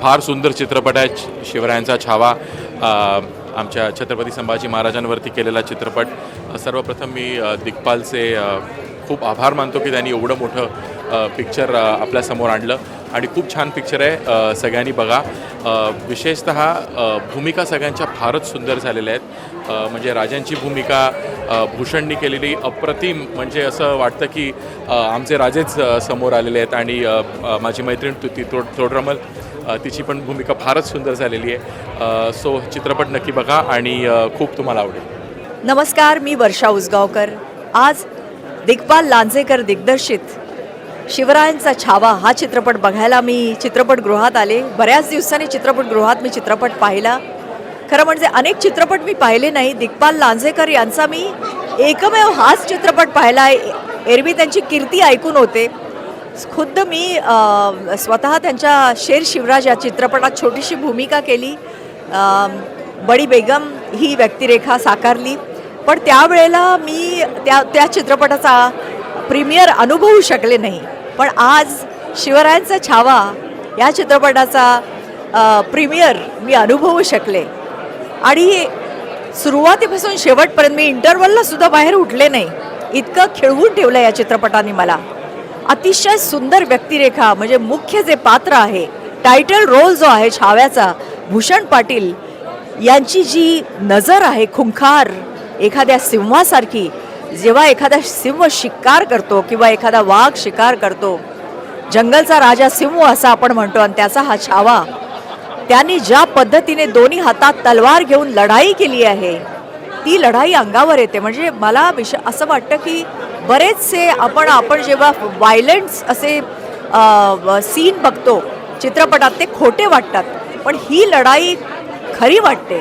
फार सुंदर चित्रपट आहे. शिवरायांचा छावा आमच्या छत्रपती संभाजी महाराजांवरती केलेला चित्रपट. सर्वप्रथम मी दिग्पालचे खूप आभार मानतो की त्यांनी एवढं मोठं पिक्चर आपल्यासमोर आणलं. आणि खूप छान पिक्चर आहे. सगळ्यांनी बघा. विशेषत भूमिका सगळ्यांच्या फारच सुंदर झालेल्या आहेत. म्हणजे राजांची भूमिका भूषणनी केलेली अप्रतिम म्हणजे असं वाटतं की आमचे राजेच समोर आलेले आहेत आणि माझी मैत्रीण तुती तोड तोडरमल तिची पण भूमिका फारच सुंदर झालेली आहे. सो चित्रपट नक्की बघा आणि खूप तुम्हाला आवडेल. नमस्कार मी वर्षा उसगावकर. आज दिग्पाल लांजेकर दिग्दर्शित शिवरायांचा छावा हा चित्रपट बघायला मी चित्रपटगृहात आले. बऱ्याच दिवसांनी चित्रपटगृहात मी चित्रपट पाहिला. खरं म्हणजे अनेक चित्रपट मी पाहिले नाही. दिग्पाल लांजेकर यांचा मी एकमेव हाच चित्रपट पाहिला आहे. एरवी त्यांची कीर्ती ऐकून होते. खुद्द मी स्वतः त्यांच्या शेर शिवराज या चित्रपटात छोटीशी भूमिका केली. बडी बेगम ही व्यक्तिरेखा साकारली. पण त्यावेळेला मी त्या त्या चित्रपटाचा प्रीमियर अनुभवू शकले नाही. पण आज शिवरायांचा छावा या चित्रपटाचा प्रीमियर मी अनुभवू शकले. आणि सुरुवातीपासून शेवटपर्यंत मी इंटरवलला सुद्धा बाहेर उठले नाही. इतकं खेळवून ठेवलं या चित्रपटाने मला. अतिशय सुंदर व्यक्तिरेखा म्हणजे मुख्य जे पात्र आहे टायटल रोल जो आहे छाव्याचा भूषण पाटील यांची जी नजर आहे खुंखार एखाद्या सिंहासारखी जेव्हा एखादा सिंह शिकार करतो किंवा एखादा वाघ शिकार करतो जंगलचा राजा सिंह असा आपण म्हणतो आणि त्याचा हा छावा. त्यांनी ज्या पद्धतीने दोन्ही हातात तलवार घेऊन लढाई केली आहे ती लढाई अंगावर येते. म्हणजे मला विष असं वाटतं की बरेचसे आपण आपण जेव्हा व्हायलंट्स असे सीन बघतो चित्रपटात ते खोटे वाटतात. पण ही लढाई खरी वाटते.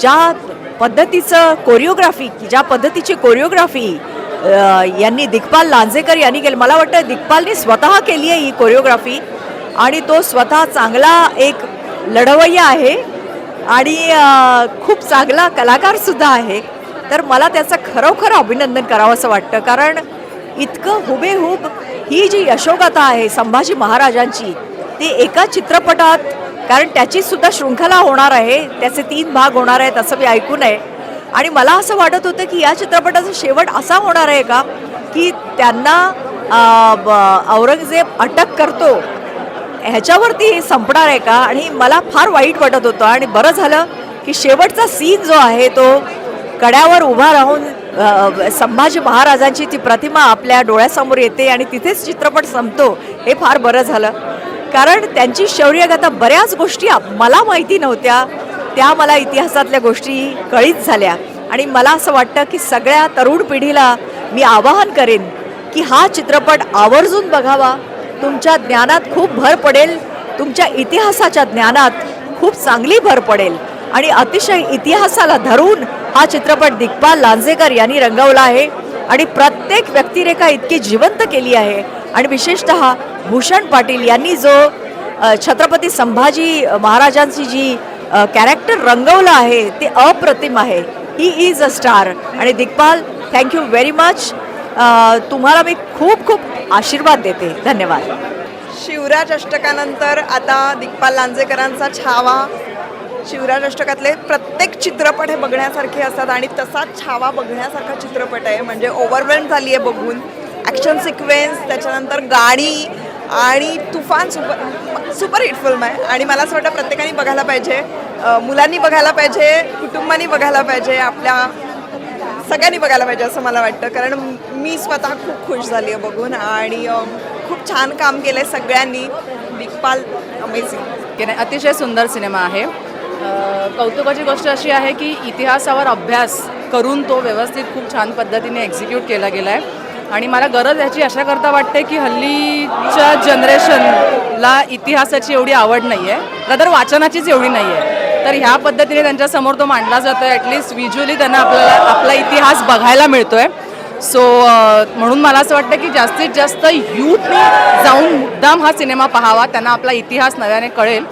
ज्या पद्धतीचं कोरिओग्राफी ज्या पद्धतीची कोरिओग्राफी यांनी दिग्पाल लांजेकर यांनी केली. मला वाटतं दिग्पालनी स्वतः केली आहे ही कोरिओग्राफी आणि तो स्वतः चांगला एक लढवय्या आहे. आणि खूप चांगला कलाकारसुद्धा आहे. तर मला त्याचं खरोखर अभिनंदन करावं असं वाटतं. कारण इतकं हुबेहूब ही जी यशोगाथा आहे संभाजी महाराजांची ती एका चित्रपटात कारण त्याची सुद्धा शृंखला होणार आहे त्याचे तीन भाग होणार आहेत असं मी ऐकून आहे आणि मला असं वाटत होतं की या चित्रपटाचा शेवट असा होणार आहे का की त्यांना ब- औरंगजेब अटक करतो ह्याच्यावरती हे संपणार आहे का? आणि मला फार वाईट वाटत होतं. आणि बरं झालं की शेवटचा सीन जो आहे तो कड्यावर उभा राहून संभाजी महाराजांची ती प्रतिमा आपल्या डोळ्यासमोर येते आणि तिथेच चित्रपट संपतो हे फार बरं झालं. कारण त्यांची शौर्यगाथा बऱ्याच गोष्टी मला माहिती नव्हत्या. त्या मला इतिहासातल्या गोष्टी कळीत झाल्या. आणि मला असं वाटतं की सगळ्या तरुण पिढीला मी आवाहन करेन की हा चित्रपट आवर्जून बघावा. तुमच्या ज्ञानात खूप भर पडेल. तुमच्या इतिहासाच्या ज्ञानात खूप चांगली भर पडेल. आणि अतिशय इतिहासाला धरून हा चित्रपट दिग्पाल लांजेकर यांनी रंगवला आहे. आणि प्रत्येक व्यक्तिरेखा इतकी जिवंत केली आहे. आणि विशेषतः भूषण पाटील यांनी जो छत्रपती संभाजी महाराजांची जी कॅरेक्टर रंगवलं आहे ते अप्रतिम आहे. ही इज अ स्टार आणि दिग्पाल थँक्यू व्हेरी मच तुम्हाला मी खूप खूप आशीर्वाद देते. धन्यवाद. शिवराज अष्टकानंतर आता दिग्पाल लांजेकरांचा छावा. शिवराज अष्टकातले प्रत्येक चित्रपट हे बघण्यासारखे असतात आणि तसाच छावा बघण्यासारखा चित्रपट आहे. म्हणजे ओव्हरवेल्म झाली आहे बघून. ॲक्शन सिक्वेन्स त्याच्यानंतर गाणी आणि तुफान सुपर सुपर हिट फिल्म आहे. आणि मला असं वाटतं प्रत्येकाने बघायला पाहिजे. मुलांनी बघायला पाहिजे कुटुंबानी बघायला पाहिजे आपल्या सगळ्यांनी बघायला पाहिजे असं मला वाटतं. कारण मी स्वतः खूप खुश झाली आहे बघून आणि खूप छान काम केलं आहे सगळ्यांनी बिगपाल अमेझिंग की नाही अतिशय सुंदर सिनेमा आहे. कौतुकाची गोष्ट अशी आहे की इतिहासावर अभ्यास करून तो व्यवस्थित खूप छान पद्धतीने एक्झिक्यूट केला गेला आहे आणि मला गरज याची अशा करता वाटते की हल्लीच्या जनरेशनला इतिहासाची एवढी आवड नाही आहे रदर वाचनाचीच एवढी नाही आहे तर ह्या पद्धतीने त्यांच्यासमोर तो मांडला जातो आहे ॲटलिस्ट व्हिज्युअली त्यांना आपल्याला आपला इतिहास बघायला मिळतो आहे सो म्हणून मला असं वाटतं की जास्तीत जास्त यूथने जाऊन मुद्दाम हा सिनेमा पाहावा. त्यांना आपला इतिहास नव्याने कळेल.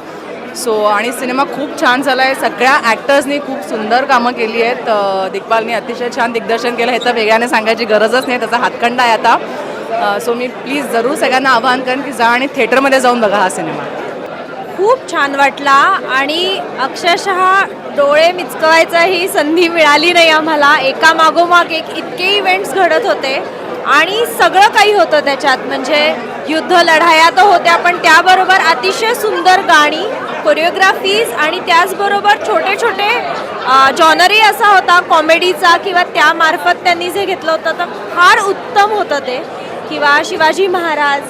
सो आणि सिनेमा खूप छान झाला आहे. सगळ्या ॲक्टर्सनी खूप सुंदर कामं केली आहेत. अ, दिग्पालनी अतिशय छान दिग्दर्शन केलं. हे तर वेगळ्याने सांगायची गरजच नाही. त्याचा हातखंडा आहे आता. सो मी प्लीज जरूर सगळ्यांना आवाहन करेन की जा आणि थिएटरमध्ये जाऊन बघा हा सिनेमा खूप छान वाटला. आणि अक्षरशः डोळे मिचकवायचा ही संधी मिळाली नाही आम्हाला. एका मागोमाग एक इतके इव्हेंट्स घडत होते. आणि सगळं काही होतं त्याच्यात. म्हणजे युद्ध लढाया तर होत्या पण त्याबरोबर अतिशय सुंदर गाणी कोरिओग्राफीज आणि त्याचबरोबर छोटे छोटे जॉनरही असा होता कॉमेडीचा किंवा त्यामार्फत त्यांनी जे घेतलं होतं तर फार उत्तम होतं ते. किंवा शिवाजी महाराज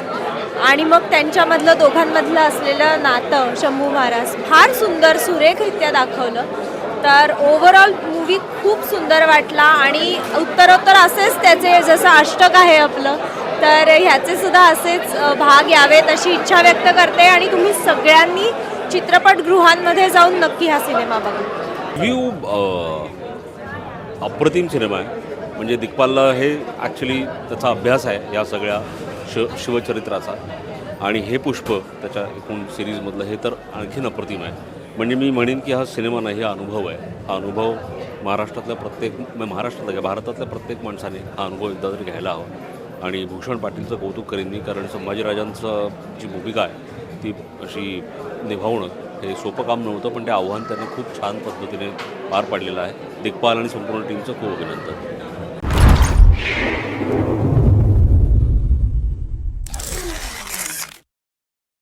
आणि मग त्यांच्यामधलं दोघांमधलं असलेलं नातं शंभू महाराज फार सुंदर सुरेखरित्या दाखवलं. तर ओव्हरऑल मूवी खूप सुंदर वाटला आणि उत्तरोत्तर असेच त्याचे जसं अष्टक आहे आपलं तर ह्याचे सुद्धा असेच भाग यावेत अशी इच्छा व्यक्त करते आणि तुम्ही सगळ्यांनी चित्रपटगृहांमध्ये जाऊन नक्की हा सिनेमा बघा. व्ह्यू अप्रतिम सिनेमा आहे. म्हणजे दिग्पालला हे ॲक्च्युली त्याचा अभ्यास आहे या सगळ्या श शिवचरित्राचा. आणि हे पुष्प त्याच्या एकूण सिरीजमधलं हे तर आणखीन अप्रतिम आहे. म्हणजे मी म्हणेन की हा सिनेमा नाही हा अनुभव आहे. हा अनुभव महाराष्ट्रातल्या प्रत्येक म- महाराष्ट्रातल्या काय, भारतातल्या प्रत्येक माणसाने हा अनुभव एकदा तरी घ्यायला हवा. आणि भूषण पाटीलचं कौतुक करेन मी कारण संभाजीराजांचं जी भूमिका आहे ती अशी निभावणं हे सोपं काम नव्हतं पण ते आव्हान त्यांनी खूप छान पद्धतीने पार पाडलेलं आहे. दिग्पाल आणि संपूर्ण टीमचं खूप अभिनंदन.